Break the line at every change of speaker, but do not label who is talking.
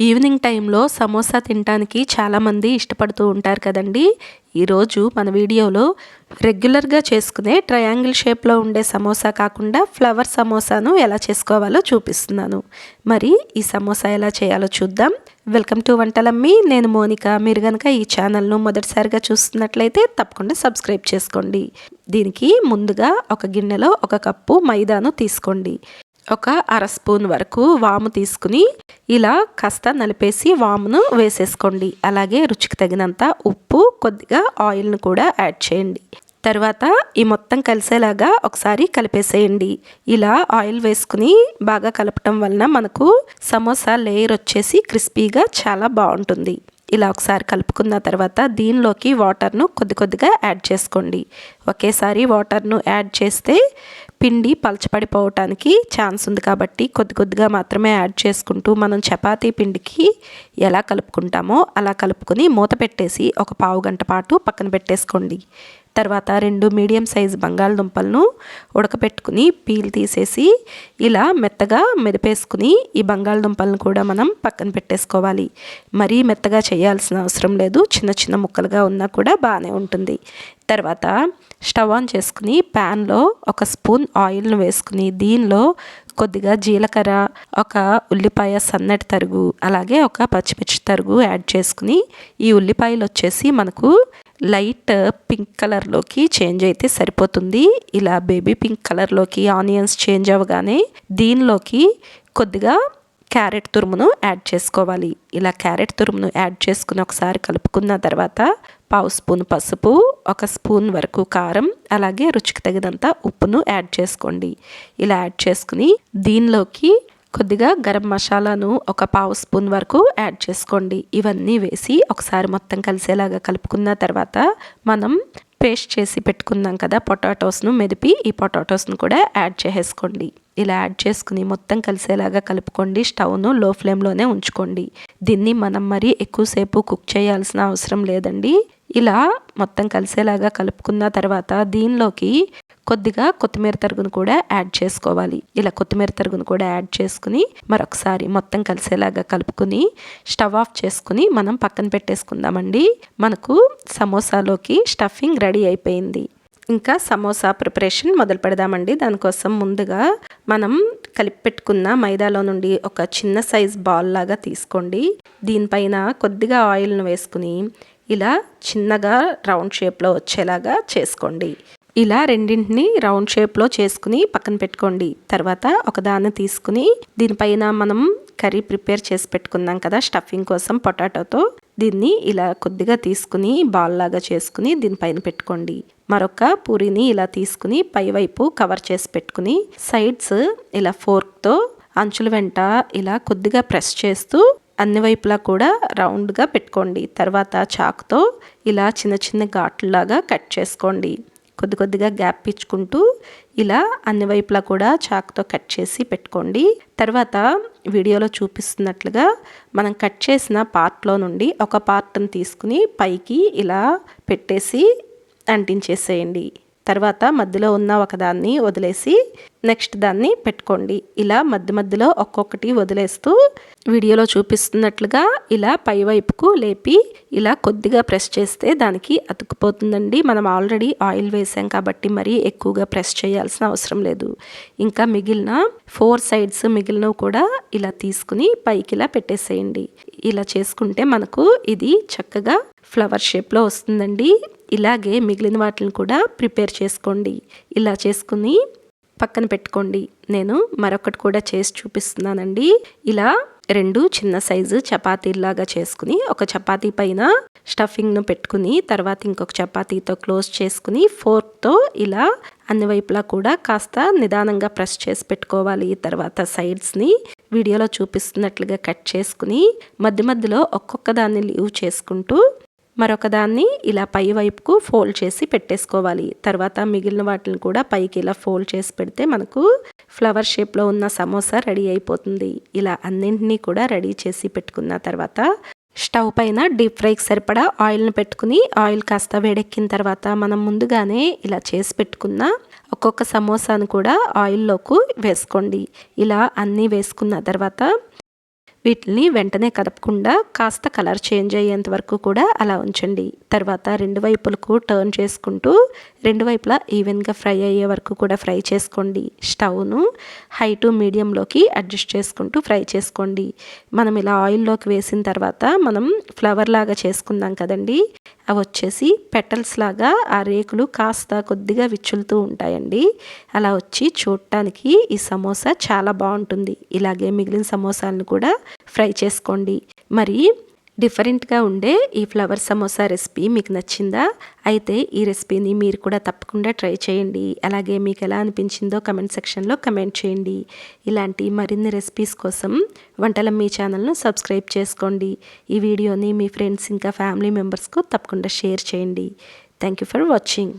Evening టైంలో సమోసా తినడానికి చాలామంది ఇష్టపడుతూ ఉంటారు కదండి. ఈరోజు మన వీడియోలో రెగ్యులర్గా చేసుకునే ట్రయాంగిల్ షేప్లో ఉండే సమోసా కాకుండా ఫ్లవర్ సమోసాను ఎలా చేసుకోవాలో చూపిస్తున్నాను. మరి ఈ సమోసా ఎలా చేయాలో చూద్దాం. Welcome to Vantalammi. నేను మోనిక. మీరు కనుక ఈ ఛానల్ను మొదటిసారిగా చూస్తున్నట్లయితే తప్పకుండా సబ్స్క్రైబ్ చేసుకోండి. దీనికి ముందుగా ఒక గిన్నెలో ఒక కప్పు మైదాను తీసుకోండి. ఒక అర స్పూన్ వరకు వాము తీసుకుని ఇలా కాస్త నలిపేసి వామును వేసేసుకోండి. అలాగే రుచికి తగినంత ఉప్పు కొద్దిగా ఆయిల్ను కూడా యాడ్ చేయండి. తర్వాత ఈ మొత్తం కలిసేలాగా ఒకసారి కలిపేసేయండి. ఇలా ఆయిల్ వేసుకుని బాగా కలపటం వలన మనకు సమోసా లేయర్ వచ్చేసి క్రిస్పీగా చాలా బాగుంటుంది. ఇలా ఒకసారి కలుపుకున్న తర్వాత దీనిలోకి వాటర్ను కొద్ది కొద్దిగా యాడ్ చేసుకోండి. ఒకేసారి వాటర్ను యాడ్ చేస్తే పిండి పలచపడిపోవటానికి ఛాన్స్ ఉంది కాబట్టి కొద్ది కొద్దిగా మాత్రమే యాడ్ చేసుకుంటూ మనం చపాతీ పిండికి ఎలా కలుపుకుంటామో అలా కలుపుకొని మూత పెట్టేసి ఒక పావు గంట పాటు పక్కన పెట్టేసుకోండి. తర్వాత రెండు మీడియం సైజు బంగాళదుంపలను ఉడకపెట్టుకుని పీల్ తీసేసి ఇలా మెత్తగా మెదిపేసుకుని ఈ బంగాళదుంపలను కూడా మనం పక్కన పెట్టేసుకోవాలి. మరీ మెత్తగా చేయాల్సిన అవసరం లేదు. చిన్న చిన్న ముక్కలుగా ఉన్నా కూడా బాగానే ఉంటుంది. తర్వాత స్టవ్ ఆన్ చేసుకుని ప్యాన్లో ఒక స్పూన్ ఆయిల్ను వేసుకుని దీనిలో కొద్దిగా జీలకర్ర ఒక ఉల్లిపాయ సన్నటి తరుగు అలాగే ఒక పచ్చిమిర్చి తరుగు యాడ్ చేసుకుని ఈ ఉల్లిపాయలు వచ్చేసి మనకు లైట్ పింక్ కలర్లోకి చేంజ్ అయితే సరిపోతుంది. ఇలా బేబీ పింక్ కలర్లోకి ఆనియన్స్ చేంజ్ అవ్వగానే దీనిలోకి కొద్దిగా క్యారెట్ తురుమును యాడ్ చేసుకోవాలి. ఇలా క్యారెట్ తురుమును యాడ్ చేసుకుని ఒకసారి కలుపుకున్న తర్వాత పావు స్పూన్ పసుపు ఒక స్పూన్ వరకు కారం అలాగే రుచికి తగినంత ఉప్పును యాడ్ చేసుకోండి. ఇలా యాడ్ చేసుకుని దీనిలోకి కొద్దిగా గరం మసాలాను ఒక పావు స్పూన్ వరకు యాడ్ చేసుకోండి. ఇవన్నీ వేసి ఒకసారి మొత్తం కలిసేలాగా కలుపుకున్న తర్వాత మనం పేస్ట్ చేసి పెట్టుకున్నాం కదా పొటాటోస్ను మెదిపి ఈ పొటాటోస్ను కూడా యాడ్ చేసేసుకోండి. ఇలా యాడ్ చేసుకుని మొత్తం కలిసేలాగా కలుపుకోండి. స్టవ్ను లో ఫ్లేమ్లోనే ఉంచుకోండి. దీన్ని మనం మరీ ఎక్కువసేపు కుక్ చేయాల్సిన అవసరం లేదండి. ఇలా మొత్తం కలిసేలాగా కలుపుకున్న తర్వాత దీనిలోకి కొద్దిగా కొత్తిమీర తరుగును కూడా యాడ్ చేసుకోవాలి. ఇలా కొత్తిమీర తరుగును కూడా యాడ్ చేసుకుని మరొకసారి మొత్తం కలిసేలాగా కలుపుకుని స్టవ్ ఆఫ్ చేసుకుని మనం పక్కన పెట్టేసుకుందామండి. మనకు సమోసాలోకి స్టఫింగ్ రెడీ అయిపోయింది. ఇంకా సమోసా ప్రిపరేషన్ మొదలు పెడదామండి. దానికోసం ముందుగా మనం కలిపి పెట్టుకున్న మైదాలో నుండి ఒక చిన్న సైజ్ బాల్ లాగా తీసుకోండి. దీనిపైన కొద్దిగా ఆయిల్ను వేసుకుని ఇలా చిన్నగా రౌండ్ షేప్లో వచ్చేలాగా చేసుకోండి. ఇలా రెండింటిని రౌండ్ షేప్లో చేసుకుని పక్కన పెట్టుకోండి. తర్వాత ఒకదాన్ని తీసుకుని దీనిపైన మనం కర్రీ ప్రిపేర్ చేసి పెట్టుకున్నాం కదా స్టఫింగ్ కోసం పొటాటోతో. దీన్ని ఇలా కొద్దిగా తీసుకుని బాల్ లాగా చేసుకుని దీనిపైన పెట్టుకోండి. మరొక పూరిని ఇలా తీసుకుని పైవైపు కవర్ చేసి పెట్టుకుని సైడ్స్ ఇలా ఫోర్క్తో అంచుల వెంట ఇలా కొద్దిగా ప్రెస్ చేస్తూ అన్ని వైపులా కూడా రౌండ్గా పెట్టుకోండి. తర్వాత చాక్తో ఇలా చిన్న చిన్న ఘాట్లలాగా కట్ చేసుకోండి. కొద్ది కొద్దిగా గ్యాప్ ఇచ్చుకుంటూ ఇలా అన్ని వైపులా కూడా చాక్తో కట్ చేసి పెట్టుకోండి. తర్వాత వీడియోలో చూపిస్తున్నట్లుగా మనం కట్ చేసిన పార్ట్లో నుండి ఒక పార్ట్ని తీసుకుని పైకి ఇలా పెట్టేసి అంటించేసేయండి. తర్వాత మధ్యలో ఉన్న ఒకదాన్ని వదిలేసి నెక్స్ట్ దాన్ని పెట్టుకోండి. ఇలా మధ్య మధ్యలో ఒక్కొక్కటి వదిలేస్తూ వీడియోలో చూపిస్తున్నట్లుగా ఇలా పై వైపుకు లేపి ఇలా కొద్దిగా ప్రెస్ చేస్తే దానికి అతుక్కుపోతుందండి. మనం ఆల్రెడీ ఆయిల్ వేసాం కాబట్టి మరీ ఎక్కువగా ప్రెస్ చేయాల్సిన అవసరం లేదు. ఇంకా మిగిలిన ఫోర్ సైడ్స్ మిగిలినవి కూడా ఇలా తీసుకుని పైకి ఇలా పెట్టేసేయండి. ఇలా చేసుకుంటే మనకు ఇది చక్కగా ఫ్లవర్ షేప్లో వస్తుందండి. ఇలాగే మిగిలిన వాటిని కూడా ప్రిపేర్ చేసుకోండి. ఇలా చేసుకుని పక్కన పెట్టుకోండి. నేను మరొకటి కూడా చేసి చూపిస్తున్నానండి. ఇలా రెండు చిన్న సైజు చపాతీలాగా చేసుకుని ఒక చపాతీ పైన స్టఫింగ్ను పెట్టుకుని తర్వాత ఇంకొక చపాతీతో క్లోజ్ చేసుకుని ఫోర్క్తో ఇలా అన్ని వైపులా కూడా కాస్త నిదానంగా ప్రెస్ చేసి పెట్టుకోవాలి. తర్వాత సైడ్స్ని వీడియోలో చూపిస్తున్నట్లుగా కట్ చేసుకుని మధ్య మధ్యలో ఒక్కొక్క దాన్ని లీవ్ చేసుకుంటూ మరొక దాన్ని ఇలా పై వైపుకు ఫోల్డ్ చేసి పెట్టేసుకోవాలి. తర్వాత మిగిలిన వాటిని కూడా పైకి ఇలా ఫోల్డ్ చేసి పెడితే మనకు ఫ్లవర్ షేప్లో ఉన్న సమోసా రెడీ అయిపోతుంది. ఇలా అన్నింటినీ కూడా రెడీ చేసి పెట్టుకున్న తర్వాత స్టవ్ పైన డీప్ ఫ్రైకి సరిపడా ఆయిల్ని పెట్టుకుని ఆయిల్ కాస్త వేడెక్కిన తర్వాత మనం ముందుగానే ఇలా చేసి పెట్టుకున్న ఒక్కొక్క సమోసాను కూడా ఆయిల్లోకి వేసుకోండి. ఇలా అన్నీ వేసుకున్న తర్వాత వీటిని వెంటనే కదపకుండా కాస్త కలర్ చేంజ్ అయ్యేంత వరకు కూడా అలా ఉంచండి. తర్వాత రెండు వైపులకు టర్న్ చేసుకుంటూ రెండు వైపులా ఈవెన్గా ఫ్రై అయ్యే వరకు కూడా ఫ్రై చేసుకోండి. స్టవ్ను హై టు మీడియంలోకి అడ్జస్ట్ చేసుకుంటూ ఫ్రై చేసుకోండి. మనం ఇలా ఆయిల్లోకి వేసిన తర్వాత మనం ఫ్లవర్ లాగా చేసుకుందాం కదండి. అవి వచ్చేసి పెటల్స్ లాగా ఆ రేకులు కాస్త కొద్దిగా విచ్చులుతూ ఉంటాయండి. అలా వచ్చి చూడటానికి ఈ సమోసా చాలా బాగుంటుంది. ఇలాగే మిగిలిన సమోసాలను కూడా ఫ్రై చేసుకోండి. మరి డిఫరెంట్గా ఉండే ఈ ఫ్లవర్ సమోసా రెసిపీ మీకు నచ్చిందా? అయితే ఈ రెసిపీని మీరు కూడా తప్పకుండా ట్రై చేయండి. అలాగే మీకు ఎలా అనిపించిందో కమెంట్ సెక్షన్లో కమెంట్ చేయండి. ఇలాంటి మరిన్ని రెసిపీస్ కోసం వంటల మీ ఛానల్ను సబ్స్క్రైబ్ చేసుకోండి. ఈ వీడియోని మీ ఫ్రెండ్స్ ఇంకా ఫ్యామిలీ మెంబర్స్కు తప్పకుండా షేర్ చేయండి. Thank you for watching.